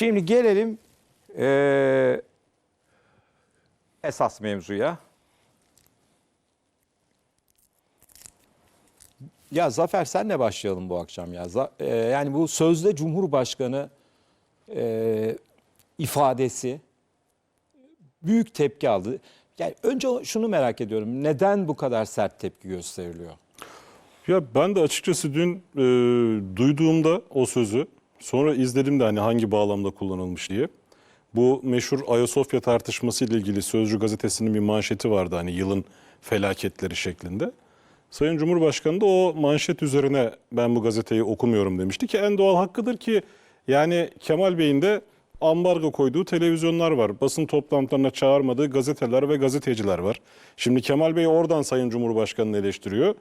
Şimdi gelelim eee, esas mevzuya. Ya Zafer senle başlayalım bu akşam ya. Eee, yani bu sözde Cumhurbaşkanı eee, ifadesi büyük tepki aldı. Yani önce şunu merak ediyorum. Neden bu kadar sert tepki gösteriliyor? Ya ben de açıkçası dün e, duyduğumda o sözü sonra izledim de hani hangi bağlamda kullanılmış diye. Bu meşhur Ayasofya tartışması ile ilgili Sözcü gazetesinin bir manşeti vardı hani yılın felaketleri şeklinde. Sayın Cumhurbaşkanı da o manşet üzerine ben bu gazeteyi okumuyorum demişti ki en doğal hakkıdır ki yani Kemal Bey'in de ambargo koyduğu televizyonlar var. Basın toplantılarına çağırmadığı gazeteler ve gazeteciler var. Şimdi Kemal Bey oradan Sayın Cumhurbaşkanı'nı eleştiriyor.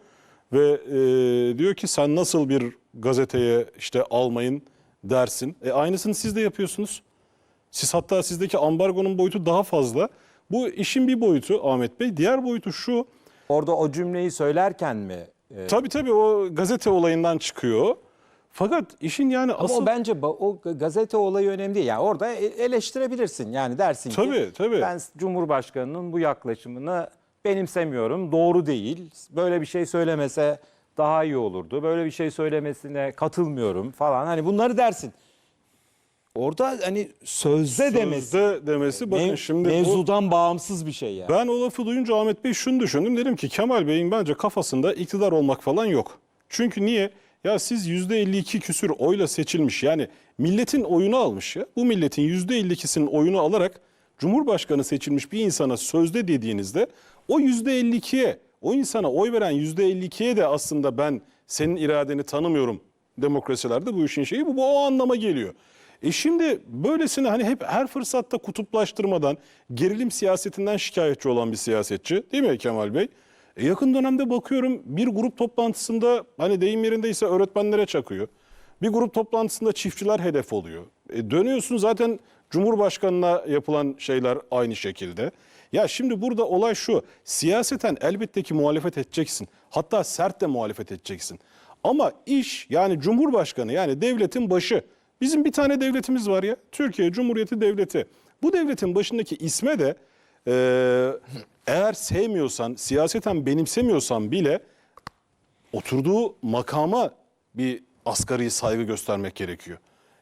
Ve e, diyor ki sen nasıl bir gazeteye işte almayın dersin. E, aynısını siz de yapıyorsunuz. Siz hatta sizdeki ambargonun boyutu daha fazla. Bu işin bir boyutu Ahmet Bey. Diğer boyutu şu. Orada o cümleyi söylerken mi? eee, Tabii tabii o gazete olayından çıkıyor. Fakat işin yani Ama asıl... o bence o gazete olayı önemli değil. Yani orada e- eleştirebilirsin. Yani dersin ki Tabii, tabii. ben Cumhurbaşkanı'nın bu yaklaşımını benimsemiyorum. Doğru değil. Böyle bir şey söylemese daha iyi olurdu. Böyle bir şey söylemesine katılmıyorum falan. Hani bunları dersin. Orada hani sözde demesi. Sözde demesi bakın mev- şimdi mevzudan bağımsız bir şey yani. ben o lafı duyunca Ahmet Bey şunu düşündüm. Dedim ki Kemal Bey'in bence kafasında iktidar olmak falan yok. Çünkü niye? Ya siz %52 küsür oyla seçilmiş yani milletin oyunu almış ya. Bu milletin %52'sinin oyunu alarak Cumhurbaşkanı seçilmiş bir insana sözde dediğinizde o %52'ye o insana oy veren %52'ye de aslında ben senin iradeni tanımıyorum demokrasilerde bu işin şeyi bu, bu o anlama geliyor. E şimdi böylesine hani hep her fırsatta kutuplaştırmadan, gerilim siyasetinden şikayetçi olan bir siyasetçi değil mi Kemal Bey? E yakın dönemde bakıyorum bir grup toplantısında hani deyim yerindeyse öğretmenlere çakıyor. Bir grup toplantısında çiftçiler hedef oluyor. E dönüyorsun zaten Cumhurbaşkanına yapılan şeyler aynı şekilde. Ya şimdi burada olay şu. Siyaseten elbette ki muhalefet edeceksin. Hatta sert de muhalefet edeceksin. Ama iş yani Cumhurbaşkanı yani devletin başı. Bizim bir tane devletimiz var ya. Türkiye Cumhuriyeti Devleti. Bu devletin başındaki isme de e, eğer sevmiyorsan, siyaseten benimsemiyorsan bile oturduğu makama bir asgari saygı göstermek gerekiyor.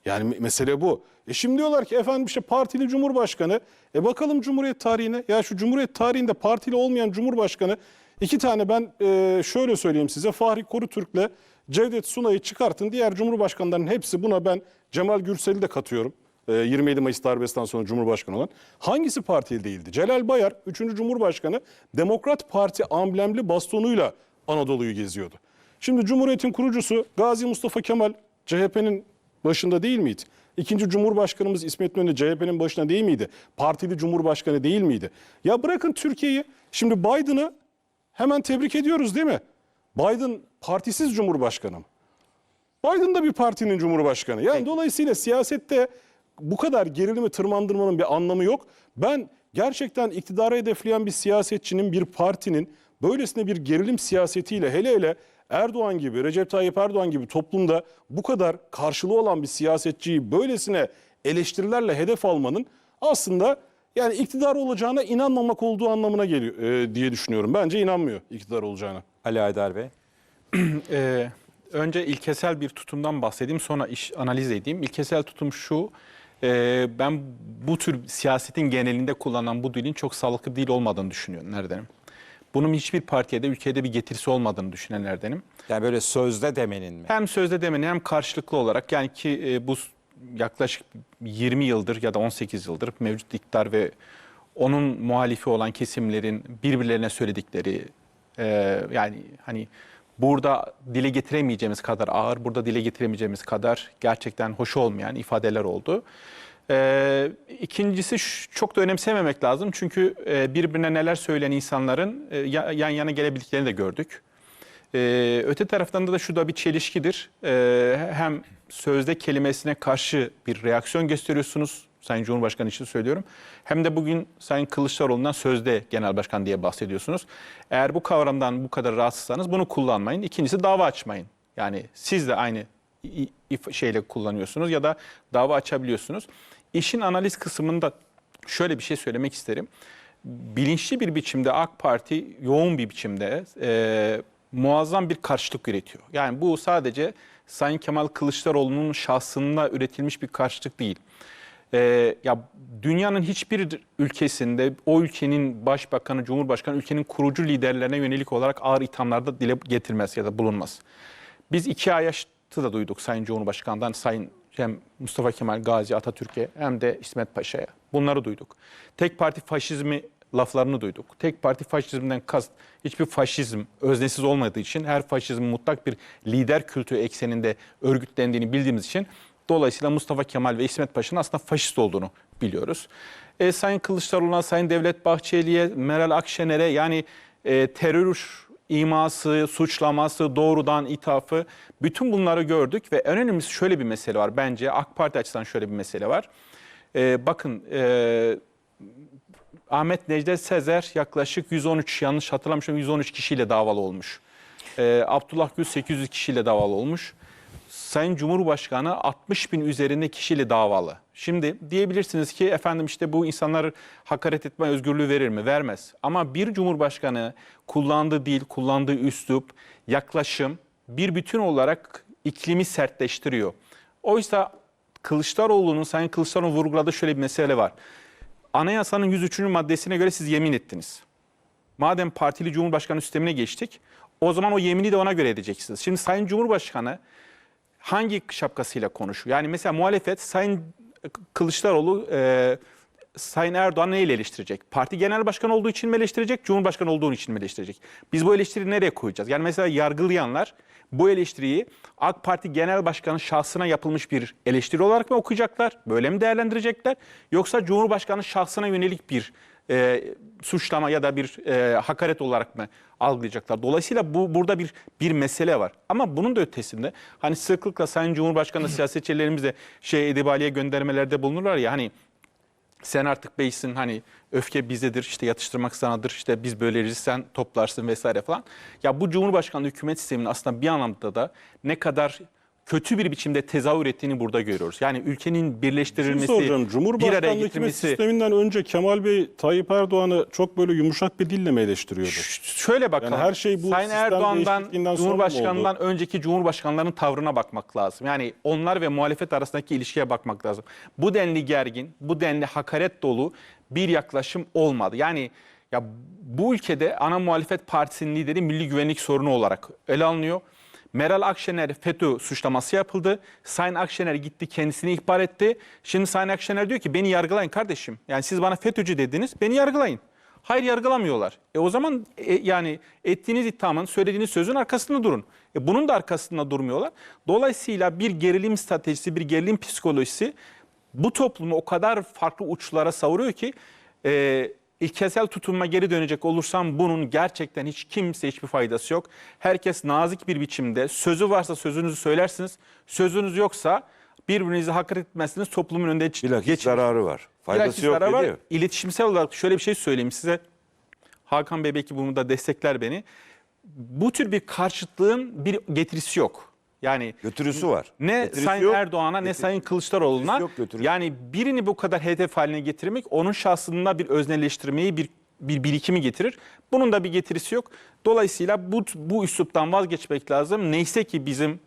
Yani me- mesele bu. E şimdi diyorlar ki efendim işte partili cumhurbaşkanı. E bakalım Cumhuriyet tarihine. Ya şu Cumhuriyet tarihinde partili olmayan cumhurbaşkanı iki tane ben e, şöyle söyleyeyim size. Fahri Korutürk'le Cevdet Sunay'ı çıkartın. Diğer cumhurbaşkanlarının hepsi buna ben Cemal Gürsel'i de katıyorum. E, 27 Mayıs darbesinden sonra Cumhurbaşkanı olan. Hangisi partili değildi? Celal Bayar 3. Cumhurbaşkanı Demokrat Parti amblemli bastonuyla Anadolu'yu geziyordu. Şimdi Cumhuriyet'in kurucusu Gazi Mustafa Kemal CHP'nin başında değil miydi? İkinci Cumhurbaşkanımız İsmet İnönü CHP'nin başında değil miydi? Partili Cumhurbaşkanı değil miydi? Ya bırakın Türkiye'yi. Şimdi Biden'ı hemen tebrik ediyoruz değil mi? Biden partisiz Cumhurbaşkanı mı? Biden da bir partinin cumhurbaşkanı. Yani dolayısıyla siyasette bu kadar gerilimi tırmandırmanın bir anlamı yok. Ben gerçekten iktidara hedefleyen bir siyasetçinin, bir partinin böylesine bir gerilim siyasetiyle hele hele Erdoğan gibi, Recep Tayyip Erdoğan gibi toplumda bu kadar karşılığı olan bir siyasetçiyi böylesine eleştirilerle hedef almanın aslında yani iktidar olacağına inanmamak olduğu anlamına geliyor e, diye düşünüyorum. Bence inanmıyor iktidar olacağına. Ali Aydar Bey. Ee, önce ilkesel bir tutumdan bahsedeyim sonra iş analiz edeyim. İlkesel tutum şu. e, ben bu tür siyasetin genelinde kullanılan bu dilin çok sağlıklı bir dil olmadığını düşünenlerdenim. Bunun hiçbir partiye de ülkede bir getirisi olmadığını düşünenlerdenim. Yani böyle sözde demenin mi? Hem sözde demenin hem karşılıklı olarak yani ki e, bu yaklaşık 20 yıldır ya da 18 yıldır mevcut iktidar ve onun muhalifi olan kesimlerin birbirlerine söyledikleri e, yani hani burada dile getiremeyeceğimiz kadar ağır, burada dile getiremeyeceğimiz kadar gerçekten hoş olmayan ifadeler oldu. Ee, ikincisi çok da önemsememek lazım çünkü e, birbirine neler söyleyen insanların e, ya- yan yana gelebildiklerini de gördük. Ee, öte taraftan da şu da bir çelişkidir. Ee, hem sözde kelimesine karşı bir reaksiyon gösteriyorsunuz. Sayın Cumhurbaşkanı için söylüyorum. Hem de bugün Sayın Kılıçdaroğlu'ndan sözde genel başkan diye bahsediyorsunuz. Eğer bu kavramdan bu kadar rahatsızsanız bunu kullanmayın. İkincisi dava açmayın. Yani siz de aynı şeyle kullanıyorsunuz ya da dava açabiliyorsunuz. İşin analiz kısmında şöyle bir şey söylemek isterim. Bilinçli bir biçimde AK Parti yoğun bir biçimde e, muazzam bir karşılık üretiyor. Yani bu sadece Sayın Kemal Kılıçdaroğlu'nun şahsında üretilmiş bir karşılık değil. Ee, ya dünyanın hiçbir ülkesinde o ülkenin başbakanı, cumhurbaşkanı ülkenin kurucu liderlerine yönelik olarak ağır ithamlarda dile getirmez ya da bulunmaz. Biz iki ayaştı da duyduk Sayın Cumhurbaşkanı'ndan, Sayın hem Mustafa Kemal Gazi Atatürk'e hem de İsmet Paşa'ya. Bunları duyduk. Tek parti faşizmi laflarını duyduk. Tek parti faşizmden kast hiçbir faşizm öznesiz olmadığı için her faşizm mutlak bir lider kültürü ekseninde örgütlendiğini bildiğimiz için dolayısıyla Mustafa Kemal ve İsmet Paşa'nın aslında faşist olduğunu biliyoruz. E, Sayın Kılıçdaroğlu'na, Sayın Devlet Bahçeli'ye, Meral Akşener'e yani e, terör iması, suçlaması, doğrudan ithafı bütün bunları gördük ve en önemlisi şöyle bir mesele var bence AK Parti açısından şöyle bir mesele var. E, bakın e, Ahmet Necdet Sezer yaklaşık 113 yanlış hatırlamıyorsam 113 kişiyle davalı olmuş. Ee, Abdullah Gül 800 kişiyle davalı olmuş. Sayın Cumhurbaşkanı 60 bin üzerinde kişiyle davalı. Şimdi diyebilirsiniz ki efendim işte bu insanlar hakaret etme özgürlüğü verir mi? Vermez. Ama bir Cumhurbaşkanı kullandığı dil, kullandığı üslup, yaklaşım bir bütün olarak iklimi sertleştiriyor. Oysa Kılıçdaroğlu'nun, Sayın Kılıçdaroğlu'nun vurguladığı şöyle bir mesele var. Anayasanın 103. maddesine göre siz yemin ettiniz. Madem partili cumhurbaşkanı sistemine geçtik, o zaman o yemini de ona göre edeceksiniz. Şimdi Sayın Cumhurbaşkanı hangi şapkasıyla konuşuyor? Yani mesela muhalefet Sayın Kılıçdaroğlu e, Sayın Erdoğan neyle eleştirecek? Parti genel başkan olduğu için mi eleştirecek, cumhurbaşkanı olduğu için mi eleştirecek? Biz bu eleştiriyi nereye koyacağız? Yani mesela yargılayanlar bu eleştiriyi AK Parti genel başkanı şahsına yapılmış bir eleştiri olarak mı okuyacaklar? Böyle mi değerlendirecekler? Yoksa cumhurbaşkanı şahsına yönelik bir e, suçlama ya da bir e, hakaret olarak mı algılayacaklar? Dolayısıyla bu burada bir bir mesele var. Ama bunun da ötesinde hani sıklıkla Sayın Cumhurbaşkanı siyasetçilerimiz de şey Edibali'ye göndermelerde bulunurlar ya hani sen artık beysin hani öfke bizdedir işte yatıştırmak sanadır işte biz böleriz sen toplarsın vesaire falan. Ya bu Cumhurbaşkanlığı hükümet sisteminin aslında bir anlamda da ne kadar kötü bir biçimde tezahür ettiğini burada görüyoruz. Yani ülkenin birleştirilmesi, soracağım. bir araya Cumhurbaşkanlığı hükümet sisteminden önce Kemal Bey Tayyip Erdoğan'ı çok böyle yumuşak bir dille mi eleştiriyordu? Ş- Şöyle bakalım. Yani her şey bu Sayın sistem Erdoğan'dan, sonra mı Cumhurbaşkanından önceki Cumhurbaşkanlarının tavrına bakmak lazım. Yani onlar ve muhalefet arasındaki ilişkiye bakmak lazım. Bu denli gergin, bu denli hakaret dolu bir yaklaşım olmadı. Yani ya bu ülkede ana muhalefet partisinin lideri milli güvenlik sorunu olarak ele alınıyor. Meral Akşener FETÖ suçlaması yapıldı. Sayın Akşener gitti kendisini ihbar etti. Şimdi Sayın Akşener diyor ki beni yargılayın kardeşim. Yani siz bana FETÖ'cü dediniz beni yargılayın. Hayır yargılamıyorlar. E o zaman e, yani ettiğiniz iddiamın, söylediğiniz sözün arkasında durun. E bunun da arkasında durmuyorlar. Dolayısıyla bir gerilim stratejisi, bir gerilim psikolojisi bu toplumu o kadar farklı uçlara savuruyor ki e, ilkesel tutumuma geri dönecek olursam bunun gerçekten hiç kimse hiçbir faydası yok. Herkes nazik bir biçimde sözü varsa sözünüzü söylersiniz. Sözünüz yoksa birbirinizi hakaret etmezsiniz toplumun önünde Bilakis geçin. zararı var. Faydası yok zararı var. dedi. İletişimsel olarak şöyle bir şey söyleyeyim size. Hakan Bey belki bunu da destekler beni. Bu tür bir karşıtlığın bir getirisi yok. Yani Götürüsü var. ne Getirisi Sayın yok. Erdoğan'a ne Sayın Kılıçdaroğlu'na yok, götürüsü. yani birini bu kadar hedef haline getirmek onun şahsında bir öznelleştirmeyi bir bir birikimi getirir. Bunun da bir getirisi yok. Dolayısıyla bu bu üsluptan vazgeçmek lazım. Neyse ki bizim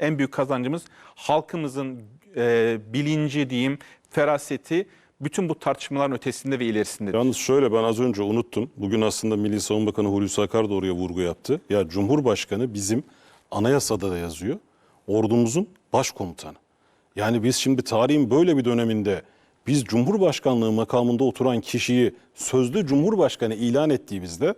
en büyük kazancımız halkımızın e, bilinci diyeyim, feraseti bütün bu tartışmaların ötesinde ve ilerisinde. Yalnız şöyle ben az önce unuttum. Bugün aslında Milli Savunma Bakanı Hulusi Akar da oraya vurgu yaptı. Ya Cumhurbaşkanı bizim anayasada da yazıyor. Ordumuzun başkomutanı. Yani biz şimdi tarihin böyle bir döneminde biz Cumhurbaşkanlığı makamında oturan kişiyi sözlü Cumhurbaşkanı ilan ettiğimizde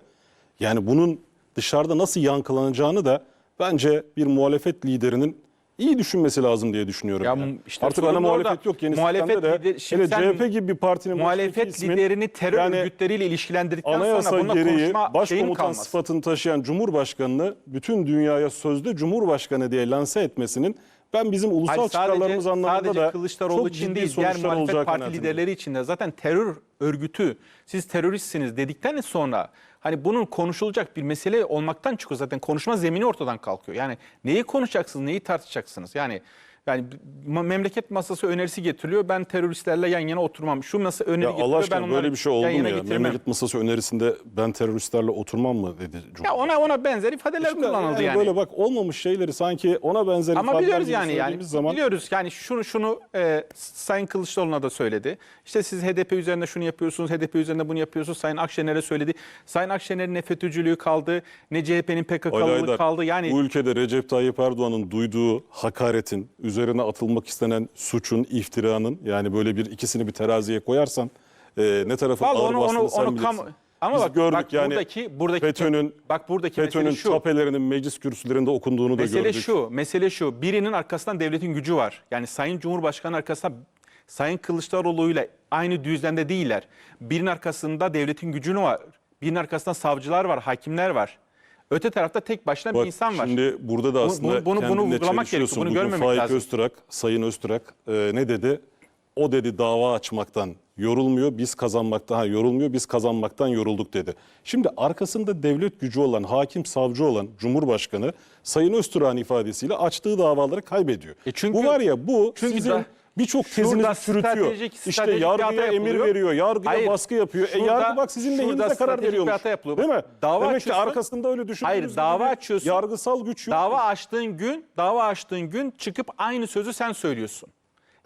yani bunun dışarıda nasıl yankılanacağını da bence bir muhalefet liderinin iyi düşünmesi lazım diye düşünüyorum. Ya yani. işte Artık ana orada. muhalefet yok yeni Muhalefet de. lider- şimdi hele CHP gibi bir partinin Muhalefet ismin- liderini terör yani örgütleriyle ilişkilendirdikten Anayasa sonra bununla gereği konuşma başkomutan sıfatını taşıyan Cumhurbaşkanını bütün dünyaya sözde Cumhurbaşkanı diye lanse etmesinin Ben bizim ulusal Hayır, çıkarlarımız anlamında sadece da Kılıçdaroğlu çok için değil, diğer muhalefet parti liderleri için de zaten terör örgütü, siz teröristsiniz dedikten sonra hani bunun konuşulacak bir mesele olmaktan çıkıyor zaten konuşma zemini ortadan kalkıyor. Yani neyi konuşacaksınız, neyi tartışacaksınız? Yani yani memleket masası önerisi getiriliyor. Ben teröristlerle yan yana oturmam. Şu masa öneri Ya getiriyor. Allah ben aşkına onları böyle bir şey oldu mu ya? getirmem. Memleket masası önerisinde ben teröristlerle oturmam mı dedi Ya ona ona benzer ifadeler Şimdi kullanıldı yani. Böyle bak olmamış şeyleri sanki ona benzer Ama ifadeler biliyoruz yani yani zaman biliyoruz yani şunu şunu e, Sayın Kılıçdaroğlu'na da söyledi. İşte siz HDP üzerinde şunu yapıyorsunuz, HDP üzerinde bunu yapıyorsunuz. Sayın Akşener'e söyledi. Sayın Akşener'in ne FETÖ'cülüğü kaldı, ne CHP'nin PKK'lılığı kaldı. Yani bu ülkede Recep Tayyip Erdoğan'ın duyduğu hakaretin, üzerine atılmak istenen suçun, iftiranın yani böyle bir ikisini bir teraziye koyarsan e, ne tarafın Vallahi ağır onu onu bastığını sen onu bilirsin. kam ama Biz bak, gördük bak yani buradaki buradaki FETÖ'nün bak buradaki FETÖ'nün mesele şu. tapelerinin meclis kürsülerinde okunduğunu da Mesele gördük. şu, mesele şu. Birinin arkasından devletin gücü var. Yani Sayın Cumhurbaşkanı arkasında Sayın Kılıçdaroğlu'yla aynı düzlemde değiller. Birinin arkasında devletin gücünü var. Birinin arkasında savcılar var, hakimler var. Öte tarafta tek başına bir Bak, insan var. Şimdi burada da Bunu- aslında bunu- bunu kendinle vurgulamak gerekiyor, bunu Bugün görmemek Faik lazım. Öztürk, Sayın Öztürk e, ne dedi? O dedi dava açmaktan yorulmuyor, biz kazanmaktan ha, yorulmuyor, biz kazanmaktan yorulduk dedi. Şimdi arkasında devlet gücü olan, hakim savcı olan Cumhurbaşkanı Sayın Öztürk'ün ifadesiyle açtığı davaları kaybediyor. E çünkü- bu var ya bu çünkü sizin da- birçok şurada tezinizi çürütüyor. stratejik- işte stratejik hata yargıya emir yapılıyor. veriyor, yargıya Hayır, baskı yapıyor. e şurada- yargı bak sizin şurada lehinize karar veriyormuş. hata yapılıyor. Değil mi? Dava Demek açıyorsun. ki arkasında öyle düşündüğünüz Hayır, dava açıyorsun. Yargısal güç yok. Dava açtığın gün, dava açtığın gün çıkıp aynı sözü sen söylüyorsun.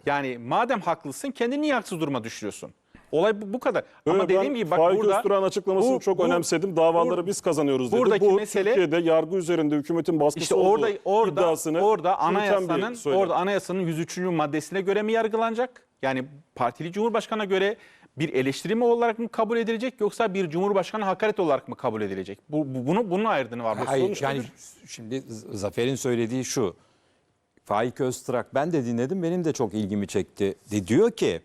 Yani madem haklısın kendini niye haksız duruma düşürüyorsun? Olay bu, bu kadar. Ama Öyle ben dediğim gibi bak Faik burada Öztürk'ün açıklamasını bu- çok bu- önemsedim. Davaları bu- biz kazanıyoruz dedi. buradaki bu mesele- Türkiye'de yargı üzerinde hükümetin baskısı İşte orada orada iddiasını orada anayasanın orada anayasanın 103. maddesine göre mi yargılanacak? Yani partili cumhurbaşkanına göre bir eleştiri mi olarak mı kabul edilecek yoksa bir cumhurbaşkanı hakaret olarak mı kabul edilecek? Bu, bu bunu bunun ayrımı var. Bu Hayır sonuçta yani şimdi Zafer'in söylediği şu. Faik Öztrak ben de dinledim benim de çok ilgimi çekti. De diyor ki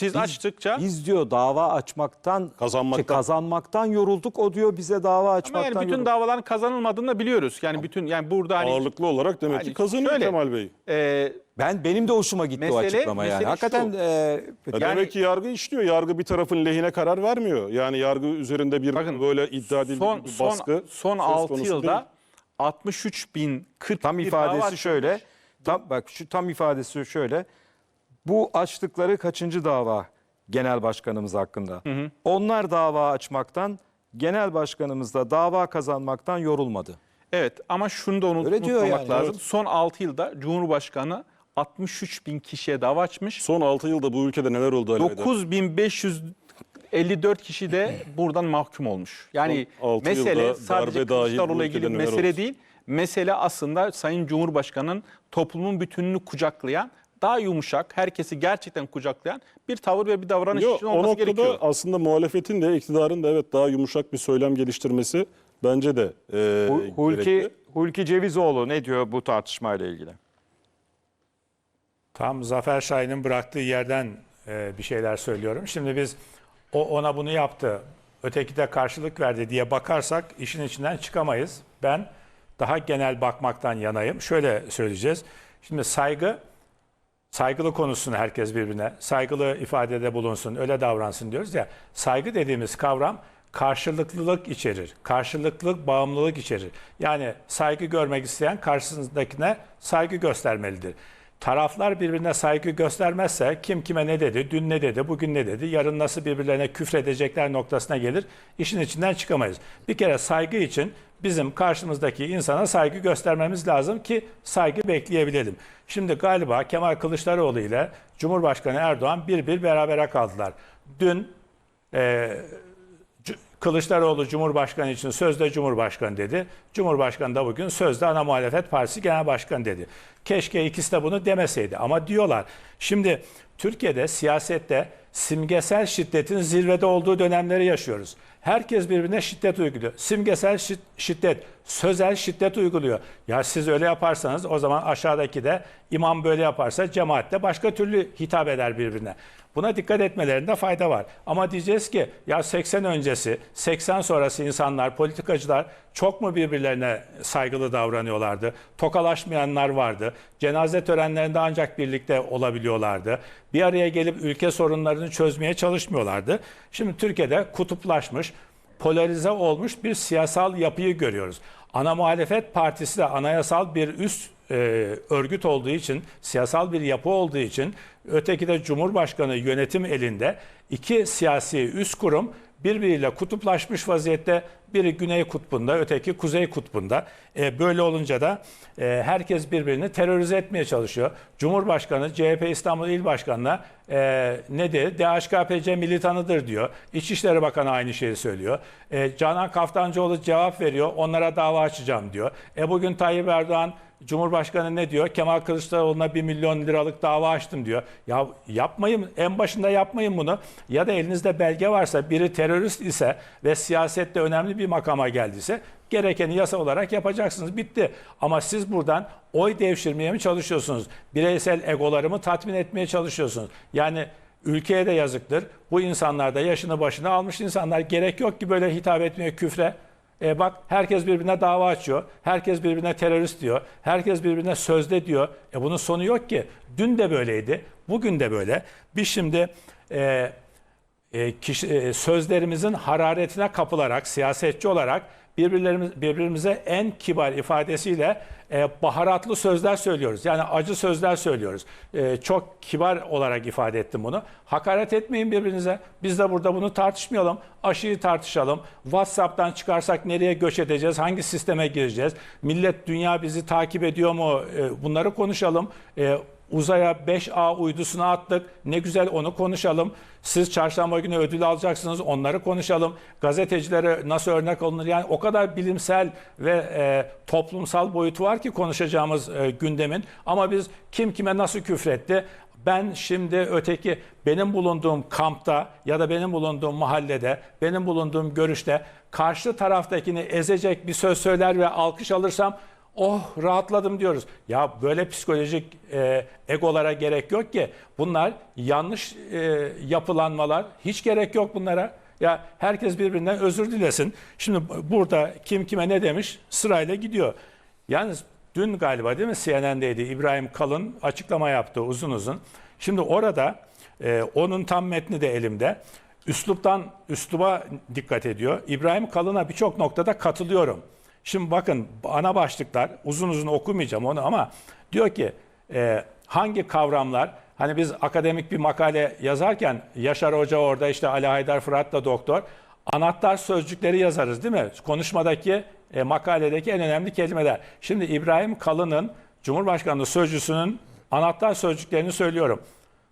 siz açtıkça biz diyor dava açmaktan Kazanmaktan. şey, kazanmaktan yorulduk. O diyor bize dava ama açmaktan yani bütün yorulduk. davaların kazanılmadığını da biliyoruz. Yani bütün yani burada hani Ağırlıklı olarak demek ki Hani kazanıyor şöyle, Kemal Bey. e, Ben benim de hoşuma gitti o Mesele- açıklama yani. Hakikaten e, Ya Yani- demek ki yargı işliyor. Yargı bir tarafın lehine karar vermiyor. Yani yargı üzerinde bir Bakın, böyle iddia edildiği son bir son baskı son söz 6 konusu yılda değil. 63 bin 40 tam ifadesi şöyle. Tam bak şu tam ifadesi şöyle. Bu açtıkları kaçıncı dava genel başkanımız hakkında? Onlar dava açmaktan genel başkanımız da dava kazanmaktan yorulmadı. Evet ama şunu da unut, Öyle diyor unutmamak yani, lazım. evet. Son 6 yılda Cumhurbaşkanı 63 bin kişiye dava açmış. Son 6 yılda bu ülkede neler oldu Ali Aydar? 9554 kişi de buradan mahkum olmuş. Yani mesele sadece ülkede ilgili mesele oldu? değil. Mesele aslında Sayın Cumhurbaşkanı'nın toplumun bütününü kucaklayan, daha yumuşak, herkesi gerçekten kucaklayan bir tavır ve bir davranış Yok, için o olması noktada gerekiyor. aslında muhalefetin de iktidarın da evet daha yumuşak bir söylem geliştirmesi bence de e, Hulki, gerekli. Hulki Cevizoğlu ne diyor bu tartışmayla ilgili? Tam Zafer Şahin'in bıraktığı yerden e, bir şeyler söylüyorum. Şimdi biz o ona bunu yaptı, öteki de karşılık verdi diye bakarsak işin içinden çıkamayız. Ben daha genel bakmaktan yanayım. Şöyle söyleyeceğiz. Şimdi saygı, saygılı konuşsun herkes birbirine. Saygılı ifadede bulunsun, öyle davransın diyoruz ya. Saygı dediğimiz kavram karşılıklılık içerir. Karşılıklılık, bağımlılık içerir. Yani saygı görmek isteyen karşısındakine saygı göstermelidir. Taraflar birbirine saygı göstermezse kim kime ne dedi, dün ne dedi, bugün ne dedi, yarın nasıl birbirlerine küfredecekler noktasına gelir. İşin içinden çıkamayız. Bir kere saygı için bizim karşımızdaki insana saygı göstermemiz lazım ki saygı bekleyebilelim. Şimdi galiba Kemal Kılıçdaroğlu ile Cumhurbaşkanı Erdoğan bir bir berabere kaldılar. Dün e, Kılıçdaroğlu Cumhurbaşkanı için sözde Cumhurbaşkanı dedi. Cumhurbaşkanı da bugün sözde ana muhalefet partisi genel başkanı dedi. Keşke ikisi de bunu demeseydi ama diyorlar. Şimdi Türkiye'de siyasette simgesel şiddetin zirvede olduğu dönemleri yaşıyoruz. Herkes birbirine şiddet uyguluyor. Simgesel şi- şiddet, sözel şiddet uyguluyor. Ya siz öyle yaparsanız o zaman aşağıdaki de imam böyle yaparsa cemaat de başka türlü hitap eder birbirine. Buna dikkat etmelerinde fayda var. Ama diyeceğiz ki ya 80 öncesi, 80 sonrası insanlar, politikacılar çok mu birbirlerine saygılı davranıyorlardı? Tokalaşmayanlar vardı. Cenaze törenlerinde ancak birlikte olabiliyorlardı. Bir araya gelip ülke sorunlarını çözmeye çalışmıyorlardı. Şimdi Türkiye'de kutuplaşmış, polarize olmuş bir siyasal yapıyı görüyoruz. Ana muhalefet partisi de anayasal bir üst e, örgüt olduğu için, siyasal bir yapı olduğu için, öteki de Cumhurbaşkanı yönetim elinde iki siyasi üst kurum birbiriyle kutuplaşmış vaziyette. Biri Güney Kutbu'nda, öteki Kuzey Kutbu'nda. E, böyle olunca da e, herkes birbirini terörize etmeye çalışıyor. Cumhurbaşkanı CHP İstanbul İl Başkanı'na e, ne dedi? DHKPC militanıdır diyor. İçişleri Bakanı aynı şeyi söylüyor. E, Canan Kaftancıoğlu cevap veriyor. Onlara dava açacağım diyor. E, bugün Tayyip Erdoğan Cumhurbaşkanı ne diyor? Kemal Kılıçdaroğlu'na 1 milyon liralık dava açtım diyor. Ya yapmayın, en başında yapmayın bunu. Ya da elinizde belge varsa, biri terörist ise ve siyasette önemli bir makama geldiyse gerekeni yasa olarak yapacaksınız. Bitti. Ama siz buradan oy devşirmeye mi çalışıyorsunuz? Bireysel egolarımı tatmin etmeye çalışıyorsunuz. Yani ülkeye de yazıktır. Bu insanlar da yaşını başına almış insanlar. Gerek yok ki böyle hitap etmeye küfre. E bak herkes birbirine dava açıyor. Herkes birbirine terörist diyor. Herkes birbirine sözde diyor. E bunun sonu yok ki. Dün de böyleydi. Bugün de böyle. Biz şimdi e, e, kişi, e, sözlerimizin hararetine kapılarak siyasetçi olarak birbirlerimiz birbirimize en kibar ifadesiyle e, baharatlı sözler söylüyoruz. Yani acı sözler söylüyoruz. E, çok kibar olarak ifade ettim bunu. Hakaret etmeyin birbirinize. Biz de burada bunu tartışmayalım. Aşıyı tartışalım. WhatsApp'tan çıkarsak nereye göç edeceğiz? Hangi sisteme gireceğiz? Millet dünya bizi takip ediyor mu? E, bunları konuşalım. E, Uzaya 5A uydusuna attık. Ne güzel onu konuşalım. Siz çarşamba günü ödül alacaksınız. Onları konuşalım. Gazetecilere nasıl örnek olunur? Yani o kadar bilimsel ve e, toplumsal boyutu var ki konuşacağımız e, gündemin. Ama biz kim kime nasıl küfretti? Ben şimdi öteki benim bulunduğum kampta ya da benim bulunduğum mahallede, benim bulunduğum görüşte karşı taraftakini ezecek bir söz söyler ve alkış alırsam oh rahatladım diyoruz. Ya böyle psikolojik e, egolara gerek yok ki. Bunlar yanlış e, yapılanmalar. Hiç gerek yok bunlara. Ya herkes birbirinden özür dilesin. Şimdi burada kim kime ne demiş sırayla gidiyor. Yalnız dün galiba değil mi CNN'deydi İbrahim Kalın açıklama yaptı uzun uzun. Şimdi orada e, onun tam metni de elimde. Üsluptan üsluba dikkat ediyor. İbrahim Kalın'a birçok noktada katılıyorum. Şimdi bakın ana başlıklar uzun uzun okumayacağım onu ama diyor ki e, hangi kavramlar hani biz akademik bir makale yazarken Yaşar Hoca orada işte Ali Haydar Fırat da doktor anahtar sözcükleri yazarız değil mi? Konuşmadaki e, makaledeki en önemli kelimeler. Şimdi İbrahim Kalın'ın Cumhurbaşkanlığı sözcüsünün anahtar sözcüklerini söylüyorum.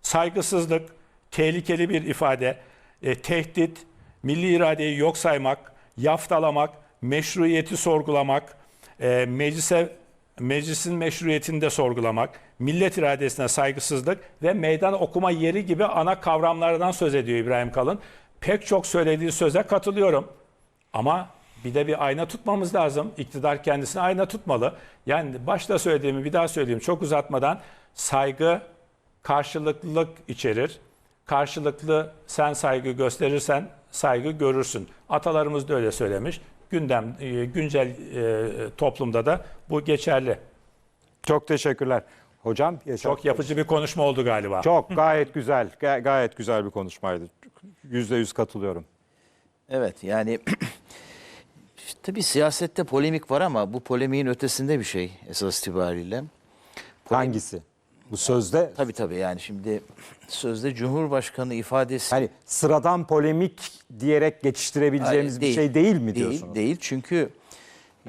Saygısızlık, tehlikeli bir ifade, e, tehdit, milli iradeyi yok saymak, yaftalamak, meşruiyeti sorgulamak, e, meclise meclisin meşruiyetini de sorgulamak, millet iradesine saygısızlık ve meydan okuma yeri gibi ana kavramlardan söz ediyor İbrahim Kalın. Pek çok söylediği söze katılıyorum. Ama bir de bir ayna tutmamız lazım. İktidar kendisine ayna tutmalı. Yani başta söylediğimi bir daha söyleyeyim çok uzatmadan saygı karşılıklılık içerir. Karşılıklı sen saygı gösterirsen saygı görürsün. Atalarımız da öyle söylemiş. Gündem e, güncel e, toplumda da bu geçerli. Çok teşekkürler. Hocam Yaşar- Çok yapıcı bir konuşma oldu galiba. Çok gayet güzel. Ga- gayet güzel bir konuşmaydı. Yüzde yüz katılıyorum. Evet yani işte tabii siyasette polemik var ama bu polemiğin ötesinde bir şey esas itibariyle. Hangisi? Bu sözde Tabii tabii yani şimdi sözde Cumhurbaşkanı ifadesi hani sıradan polemik diyerek geçiştirebileceğimiz Hayır, bir şey değil mi Değil, diyorsunuz? değil çünkü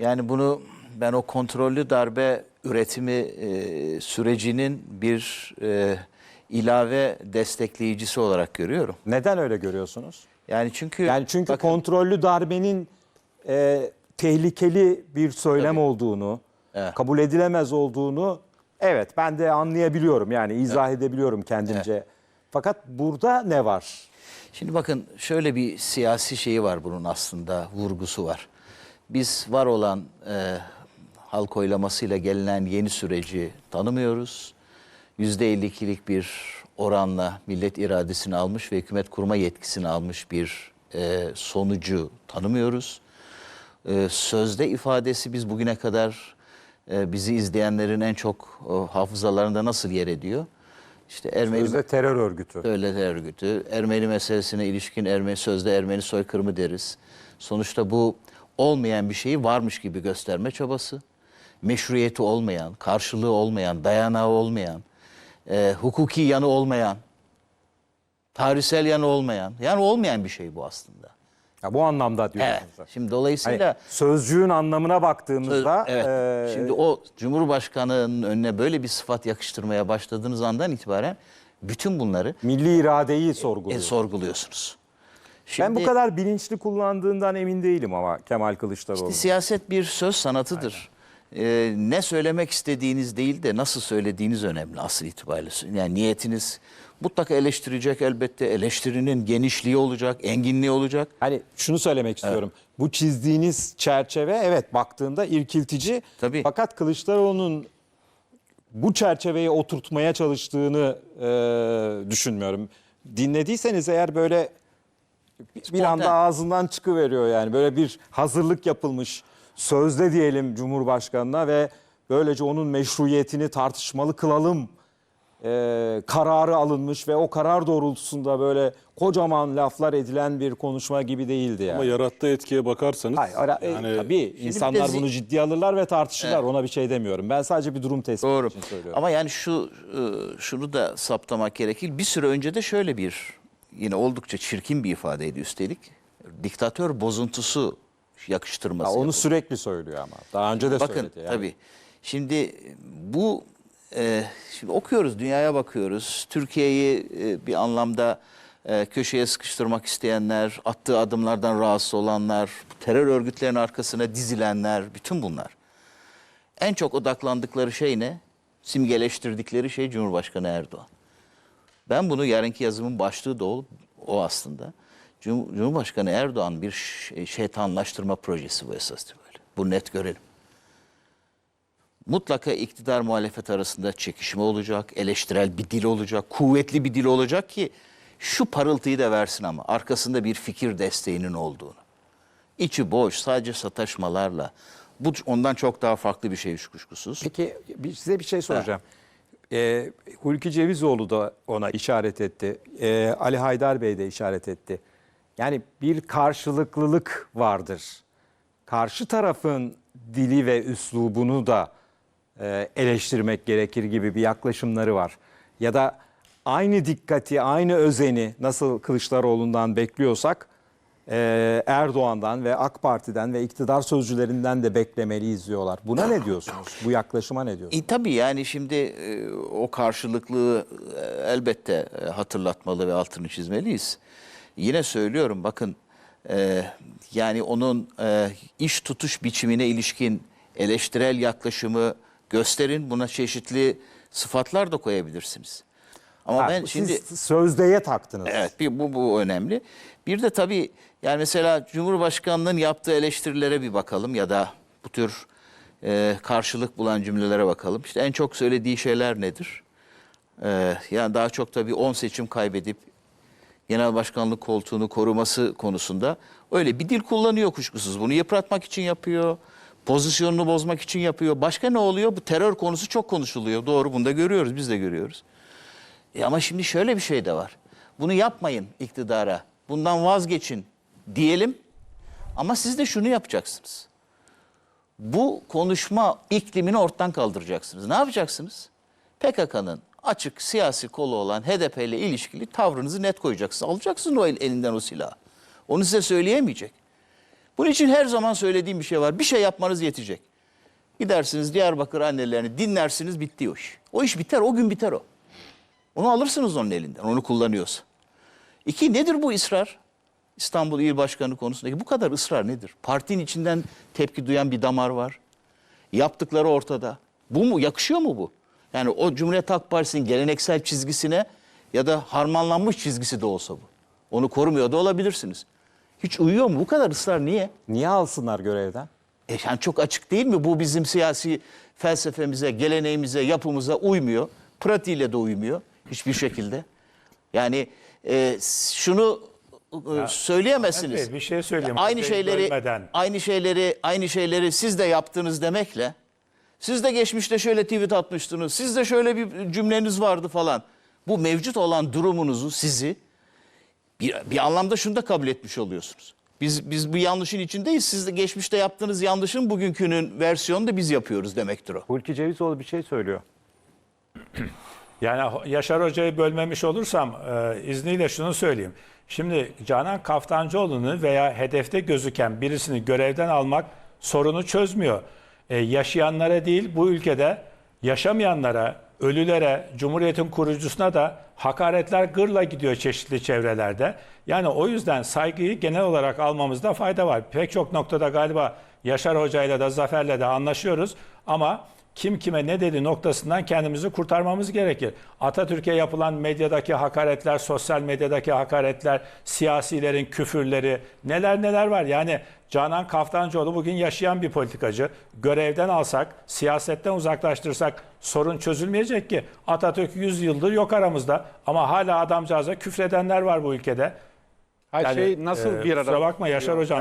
yani bunu ben o kontrollü darbe üretimi e, sürecinin bir e, ilave destekleyicisi olarak görüyorum. Neden öyle görüyorsunuz? Yani çünkü Yani çünkü bakın- kontrollü darbenin e, tehlikeli bir söylem olduğunu, Evet. kabul edilemez olduğunu evet ben de anlayabiliyorum. Yani izah edebiliyorum kendimce Fakat burada ne var? Şimdi bakın şöyle bir siyasi şeyi var bunun aslında vurgusu var. Biz var olan e, halk oylamasıyla gelinen yeni süreci tanımıyoruz. %52'lik bir oranla millet iradesini almış ve hükümet kurma yetkisini almış bir e, sonucu tanımıyoruz. E, sözde ifadesi biz bugüne kadar e, bizi izleyenlerin en çok e, hafızalarında nasıl yer ediyor? İşte Ermeni Sözde terör örgütü. Devlet örgütü, Ermeni meselesine ilişkin Ermeni sözde Ermeni soykırımı deriz. Sonuçta bu olmayan bir şeyi varmış gibi gösterme çabası. Meşruiyeti olmayan, karşılığı olmayan, dayanağı olmayan, e, hukuki yanı olmayan, tarihsel yanı olmayan, yani olmayan bir şey bu aslında. Ya bu anlamda diyorsunuz. Evet. Şimdi dolayısıyla Hani sözcüğün anlamına Söz- baktığımızda evet. e, Şimdi o Cumhurbaşkanı'nın önüne böyle bir sıfat yakıştırmaya başladığınız andan itibaren bütün bunları milli iradeyi e, sorguluyor. sorguluyorsunuz. ben bu Şimdi- kadar bilinçli kullandığından emin değilim ama Kemal Kılıçdaroğlu. İşte siyaset bir söz sanatıdır. Ee, ne söylemek istediğiniz değil de nasıl söylediğiniz önemli asıl itibariyle. Yani niyetiniz mutlaka eleştirecek elbette. Eleştirinin genişliği olacak, enginliği olacak. Hani şunu söylemek istiyorum. Bu çizdiğiniz çerçeve evet baktığında irkiltici. Tabii. Fakat Kılıçdaroğlu'nun bu çerçeveyi oturtmaya çalıştığını e, düşünmüyorum. Dinlediyseniz eğer böyle bir anda ağzından çıkıveriyor yani. Böyle bir hazırlık yapılmış sözde diyelim Cumhurbaşkanı'na ve böylece onun meşruiyetini tartışmalı kılalım e, kararı alınmış ve o karar doğrultusunda böyle kocaman laflar edilen bir konuşma gibi değildi yani. Ama yarattığı etkiye bakarsanız Hayır, ara- e, yani tabii insanlar de bunu ciddiye alırlar ve tartışırlar. Ona bir şey demiyorum. Ben sadece bir durum tespiti Doğru. için söylüyorum. Ama yani şu e, şunu da saptamak gerekir. Bir süre önce de şöyle bir yine oldukça çirkin bir ifadeydi üstelik. Diktatör bozuntusu yakıştırması. Ya onu yapıldı. sürekli söylüyor ama. Daha önce de Bakın söyledi. Yani. tabii. Şimdi bu e, şimdi okuyoruz, dünyaya bakıyoruz. Türkiye'yi e, bir anlamda e, köşeye sıkıştırmak isteyenler, attığı adımlardan rahatsız olanlar, terör örgütlerinin arkasına dizilenler, bütün bunlar. En çok odaklandıkları şey ne? Simgeleştirdikleri şey Cumhurbaşkanı Erdoğan. Ben bunu yarınki yazımın başlığı da o, o aslında. Cum- Cumhurbaşkanı Erdoğan bir şeytanlaştırma projesi bu esas böyle. Bu net görelim. Mutlaka iktidar muhalefet arasında çekişme olacak, eleştirel bir dil olacak, kuvvetli bir dil olacak ki şu parıltıyı da versin ama arkasında bir fikir desteğinin olduğunu. İçi boş, sadece sataşmalarla. Bu ondan çok daha farklı bir şey kuşkusuz. Peki bir- size bir şey soracağım. Ee, Hulki Cevizoğlu da ona işaret etti. Ee, Ali Haydar Bey de işaret etti. Yani bir karşılıklılık vardır. Karşı tarafın dili ve üslubunu da eleştirmek gerekir gibi bir yaklaşımları var. Ya da aynı dikkati, aynı özeni nasıl Kılıçdaroğlu'ndan bekliyorsak e, Erdoğan'dan ve AK Parti'den ve iktidar sözcülerinden de beklemeliyiz diyorlar. Buna ne diyorsunuz? Bu yaklaşıma ne diyorsunuz? E, tabii yani şimdi e, o karşılıklığı e, elbette e, hatırlatmalı ve altını çizmeliyiz. Yine söylüyorum bakın e, yani onun e, iş tutuş biçimine ilişkin eleştirel yaklaşımı gösterin. Buna çeşitli sıfatlar da koyabilirsiniz. Ama Ha, ben siz şimdi sözdeye taktınız. Evet bir, bu, bu önemli. Bir de tabii yani mesela Cumhurbaşkanlığının yaptığı eleştirilere bir bakalım ya da bu tür e, karşılık bulan cümlelere bakalım. İşte en çok söylediği şeyler nedir? E, yani daha çok tabii 10 seçim kaybedip genel başkanlık koltuğunu koruması konusunda öyle bir dil kullanıyor kuşkusuz. Bunu yıpratmak için yapıyor. Pozisyonunu bozmak için yapıyor. Başka ne oluyor? Bu terör konusu çok konuşuluyor. Doğru bunu da görüyoruz. Biz de görüyoruz. E ama şimdi şöyle bir şey de var. Bunu yapmayın iktidara. Bundan vazgeçin diyelim. Ama siz de şunu yapacaksınız. Bu konuşma iklimini ortadan kaldıracaksınız. Ne yapacaksınız? PKK'nın açık siyasi kolu olan HDP ile ilişkili tavrınızı net koyacaksınız. Alacaksınız o el- elinden o silahı. Onu size söyleyemeyecek. Bunun için her zaman söylediğim bir şey var. Bir şey yapmanız yetecek. Gidersiniz Diyarbakır annelerini dinlersiniz bitti o iş. O iş biter o gün biter o. Onu alırsınız onun elinden onu kullanıyorsa. İki nedir bu ısrar? İstanbul İl Başkanı konusundaki bu kadar ısrar nedir? Partinin içinden tepki duyan bir damar var. Yaptıkları ortada. Bu mu? Yakışıyor mu bu? Yani o Cumhuriyet Halk Partisi'nin geleneksel çizgisine ya da harmanlanmış çizgisi de olsa bu. Onu korumuyor da olabilirsiniz. Hiç uyuyor mu? Bu kadar ısrar niye? Niye alsınlar görevden? E yani çok açık değil mi? Bu bizim siyasi felsefemize, geleneğimize, yapımıza uymuyor. Pratiğiyle de uymuyor hiçbir şekilde. Yani e, şunu e, söyleyemezsiniz. Ahmet Bey, bir şey söyleyeyim. Aynı Kafayı şeyleri bölmeden. aynı şeyleri aynı şeyleri siz de yaptınız demekle siz de geçmişte şöyle tweet atmıştınız. Siz de şöyle bir cümleniz vardı falan. Bu mevcut olan durumunuzu sizi bir, bir anlamda şunu da kabul etmiş oluyorsunuz. Biz biz bu yanlışın içindeyiz. Siz de geçmişte yaptığınız yanlışın bugünkünün versiyonunu da biz yapıyoruz demektir o. Hulki Cevizoğlu bir şey söylüyor. Yani Yaşar Hoca'yı bölmemiş olursam e, izniyle şunu söyleyeyim. Şimdi Canan Kaftancıoğlu'nu veya hedefte gözüken birisini görevden almak sorunu çözmüyor. E, yaşayanlara değil bu ülkede yaşamayanlara, ölülere, Cumhuriyet'in kurucusuna da hakaretler gırla gidiyor çeşitli çevrelerde. Yani o yüzden saygıyı genel olarak almamızda fayda var. Pek çok noktada galiba Yaşar Hoca'yla da Zafer'le de anlaşıyoruz ama kim kime ne dedi noktasından kendimizi kurtarmamız gerekir. Atatürk'e yapılan medyadaki hakaretler, sosyal medyadaki hakaretler, siyasilerin küfürleri, neler neler var. Yani Canan Kaftancıoğlu bugün yaşayan bir politikacı. Görevden alsak, siyasetten uzaklaştırsak sorun çözülmeyecek ki. Atatürk 100 yıldır yok aramızda ama hala adamcağıza küfredenler var bu ülkede. Her Yani, şey nasıl e, bir arada? Kusura bakma Yaşar Hocam.